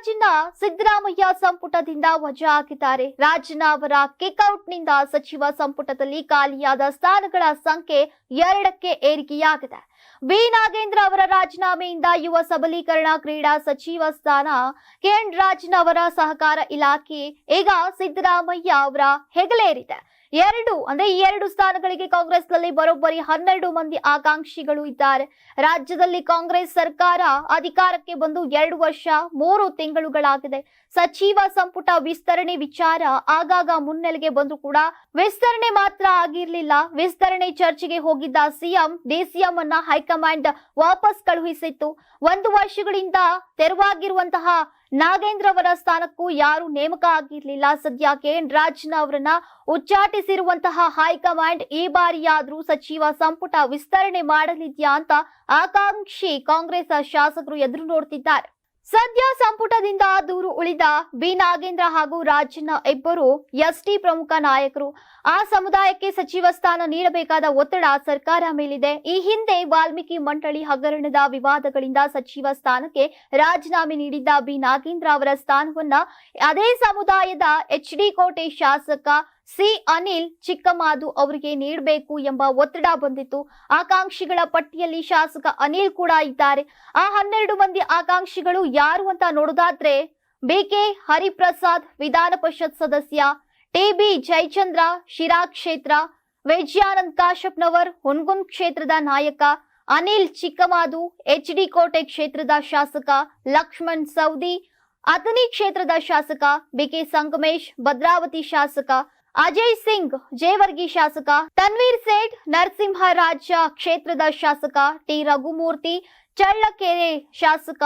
ಬಸವರಾಜನ್ನ ಸಿದ್ದರಾಮಯ್ಯ ಸಂಪುಟದಿಂದ ವಜಾ ಹಾಕಿದ್ದಾರೆ ರಾಜಣ್ಣ ಅವರ ಕಿಕ್ಔಟ್ನಿಂದ ಸಚಿವ ಸಂಪುಟದಲ್ಲಿ ಖಾಲಿಯಾದ ಸ್ಥಾನಗಳ ಸಂಖ್ಯೆ ಎರಡಕ್ಕೆ ಏರಿಕೆಯಾಗಿದೆ. ಬಿ ನಾಗೇಂದ್ರ ಅವರ ರಾಜೀನಾಮೆಯಿಂದ ಯುವ ಸಬಲೀಕರಣ ಕ್ರೀಡಾ ಸಚಿವ ಸ್ಥಾನ ಕೆಎನ್ ರಾಜನ್ ಸಹಕಾರ ಇಲಾಖೆ, ಈಗ ಸಿದ್ದರಾಮಯ್ಯ ಅವರ ಹೆಗಲೇರಿದೆ. ಎರಡು, ಅಂದ್ರೆ ಈ ಎರಡು ಸ್ಥಾನಗಳಿಗೆ ಕಾಂಗ್ರೆಸ್ನಲ್ಲಿ ಬರೋಬ್ಬರಿ ಹನ್ನೆರಡು ಮಂದಿ ಆಕಾಂಕ್ಷಿಗಳು ಇದ್ದಾರೆ. ರಾಜ್ಯದಲ್ಲಿ ಕಾಂಗ್ರೆಸ್ ಸರ್ಕಾರ ಅಧಿಕಾರಕ್ಕೆ ಬಂದು ಎರಡು ವರ್ಷ ಮೂರು ತಿಂಗಳುಗಳಾಗಿದೆ. ಸಚಿವ ಸಂಪುಟ ವಿಸ್ತರಣೆ ವಿಚಾರ ಆಗಾಗ ಮುನ್ನೆಲೆಗೆ ಬಂದು ಕೂಡ ವಿಸ್ತರಣೆ ಮಾತ್ರ ಆಗಿರ್ಲಿಲ್ಲ. ವಿಸ್ತರಣೆ ಚರ್ಚೆಗೆ ಹೋಗಿದ್ದ ಸಿಎಂ ಡಿಸಿಎಂ ಅನ್ನ ಹೈಕಮಾಂಡ್ ವಾಪಸ್ ಕಳುಹಿಸಿತ್ತು. ಒಂದು ವರ್ಷಗಳಿಂದ ತೆರವಾಗಿರುವಂತಹ ನಾಗೇಂದ್ರ ಅವರ ಸ್ಥಾನಕ್ಕೂ ಯಾರು ನೇಮಕ ಆಗಿರಲಿಲ್ಲ. ಸದ್ಯ ಕೆಎನ್ ರಾಜನ್ ಅವರನ್ನ ಉಚ್ಚಾಟಿಸಿರುವಂತಹ ಹೈಕಮಾಂಡ್ ಈ ಬಾರಿಯಾದ್ರೂ ಸಚಿವ ಸಂಪುಟ ವಿಸ್ತರಣೆ ಮಾಡಲಿದ್ಯಾ ಅಂತ ಆಕಾಂಕ್ಷಿ ಕಾಂಗ್ರೆಸ್ ಶಾಸಕರು ಎದುರು ನೋಡ್ತಿದ್ದಾರೆ. ಸದ್ಯ ಸಂಪುಟದಿಂದ ದೂರು ಉಳಿದ ಬಿ. ನಾಗೇಂದ್ರ ಹಾಗೂ ರಾಜನ್ನ ಇಬ್ಬರು ಎಸ್ಟಿ ಪ್ರಮುಖ ನಾಯಕರು. ಆ ಸಮುದಾಯಕ್ಕೆ ಸಚಿವ ಸ್ಥಾನ ನೀಡಬೇಕಾದ ಒತ್ತಡ ಸರ್ಕಾರ ಮೇಲಿದೆ. ಈ ಹಿಂದೆ ವಾಲ್ಮೀಕಿ ಮಂಡಳಿ ಹಗರಣದ ವಿವಾದಗಳಿಂದ ಸಚಿವ ಸ್ಥಾನಕ್ಕೆ ರಾಜೀನಾಮೆ ನೀಡಿದ್ದ ಬಿ. ನಾಗೇಂದ್ರ ಅವರ ಸ್ಥಾನವನ್ನ ಅದೇ ಸಮುದಾಯದ ಎಚ್ ಡಿ ಕೋಟೆ ಶಾಸಕ ಸಿ ಅನಿಲ್ ಚಿಕ್ಕಮಾದು ಅವರಿಗೆ ನೀಡಬೇಕು ಎಂಬ ಒತ್ತಡ ಬಂದಿತ್ತು. ಆಕಾಂಕ್ಷಿಗಳ ಪಟ್ಟಿಯಲ್ಲಿ ಶಾಸಕ ಅನಿಲ್ ಕೂಡ ಇದ್ದಾರೆ. ಆ ಹನ್ನೆರಡು ಮಂದಿ ಆಕಾಂಕ್ಷಿಗಳು ಯಾರು ಅಂತ ನೋಡೋದಾದ್ರೆ ಬಿಕೆ ಹರಿಪ್ರಸಾದ್ ವಿಧಾನ ಪರಿಷತ್ ಸದಸ್ಯ, ಟಿಬಿ ಜಯಚಂದ್ರ, ಶಿರಾ ಕ್ಷೇತ್ರ, ವೈಜ್ಯಾನಂದ್ ಕಾಶಪ್ನವರ್ ಹುನ್ಗುನ್ ಕ್ಷೇತ್ರದ ನಾಯಕ, ಅನಿಲ್ ಚಿಕ್ಕಮಾದು ಎಚ್ ಡಿ ಕೋಟೆ ಕ್ಷೇತ್ರದ ಶಾಸಕ, ಲಕ್ಷ್ಮಣ್ ಸೌದಿ, ಅಥಣಿ ಕ್ಷೇತ್ರದ ಶಾಸಕ, ಬಿಕೆ ಸಂಗಮೇಶ್, ಭದ್ರಾವತಿ ಶಾಸಕ ಅಜಯ್ ಸಿಂಗ್ ಜೇವರ್ಗಿ ಶಾಸಕ, ತನ್ವೀರ್ ಸೇಠ್ ನರಸಿಂಹರಾಜ ಕ್ಷೇತ್ರದ ಶಾಸಕ, ಟಿ. ರಘುಮೂರ್ತಿ, ಚಳ್ಳಕೆರೆ ಶಾಸಕ,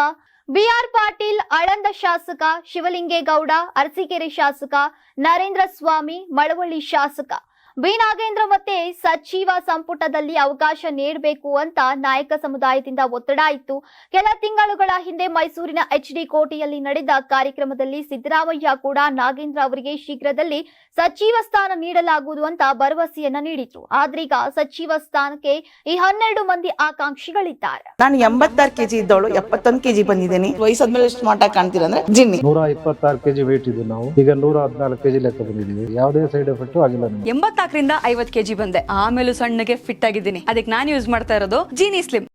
ಬಿಆರ್ ಪಾಟೀಲ್ ಆಳಂದ ಶಾಸಕ, ಶಿವಲಿಂಗೇಗೌಡ, ಅರಸೀಕೆರೆ ಶಾಸಕ, ನರೇಂದ್ರ ಸ್ವಾಮಿ, ಮಳವಳ್ಳಿ ಶಾಸಕ ಬಿ ನಾಗೇಂದ್ರ ಮತ್ತೆ ಸಚಿವ ಸಂಪುಟದಲ್ಲಿ ಅವಕಾಶ ನೀಡಬೇಕು ಅಂತ ನಾಯಕ ಸಮುದಾಯದಿಂದ ಒತ್ತಡ ಇತ್ತು. ಕೆಲ ತಿಂಗಳುಗಳ ಹಿಂದೆ ಮೈಸೂರಿನ ಎಚ್ ಡಿ ಕೋಟೆಯಲ್ಲಿ ನಡೆದ ಕಾರ್ಯಕ್ರಮದಲ್ಲಿ ಸಿದ್ದರಾಮಯ್ಯ ಕೂಡ ನಾಗೇಂದ್ರ ಅವರಿಗೆ ಶೀಘ್ರದಲ್ಲಿ ಸಚಿವ ಸ್ಥಾನ ನೀಡಲಾಗುವುದು ಅಂತ ಭರವಸೆಯನ್ನ ನೀಡಿದ್ರು ಆದ್ರೀಗ ಸಚಿವ ಸ್ಥಾನಕ್ಕೆ ಈ ಹನ್ನೆರಡು ಮಂದಿ ಆಕಾಂಕ್ಷಿಗಳಿದ್ದಾರೆ. ನಾನು ಎಂಬತ್ತಾರು ಕೆಜಿ ಇದ್ದವಳು ಎಪ್ಪತ್ತೊಂದು ಕೆಜಿ ಬಂದಿದ್ದೀನಿ. ವಯಸ್ಸಾದ್ಮೇಲೆ ಸ್ಮಾರ್ಟ್ ಆಗಿ ಕಾಣ್ತೀರ ಅಂದ್ರೆ ಜಿನ್ನಿ. ನೂರ ಇಪ್ಪತ್ತಾರು ಕೆಜಿ ವೇಟ್ ಇದ್ದು ನಾವು. ಈಗ ನೂರ ಹದಿನಾಲ್ಕು ಕೆಜಿ ಲೆಕ್ಕ ಬಂದಿದ್ದೀವಿ. ಯಾವುದೇ ಸೈಡ್ ಎಫೆಕ್ಟ್ ಆಗಿಲ್ಲ ಎಂಬತ್ತಾಕರಿಂದ ಎಂಬತ್ನಾಲ್ಕರಿಂದ ಐವತ್ ಕೆಜಿ ಬಂದೆ. ಆಮೇಲೂ ಸಣ್ಣಗೆ ಫಿಟ್ ಆಗಿದ್ದೀನಿ. ಅದಕ್ಕೆ ನಾನು ಯೂಸ್ ಮಾಡ್ತಾ ಇರೋದು ಜೀನಿ ಸ್ಲಿಮ್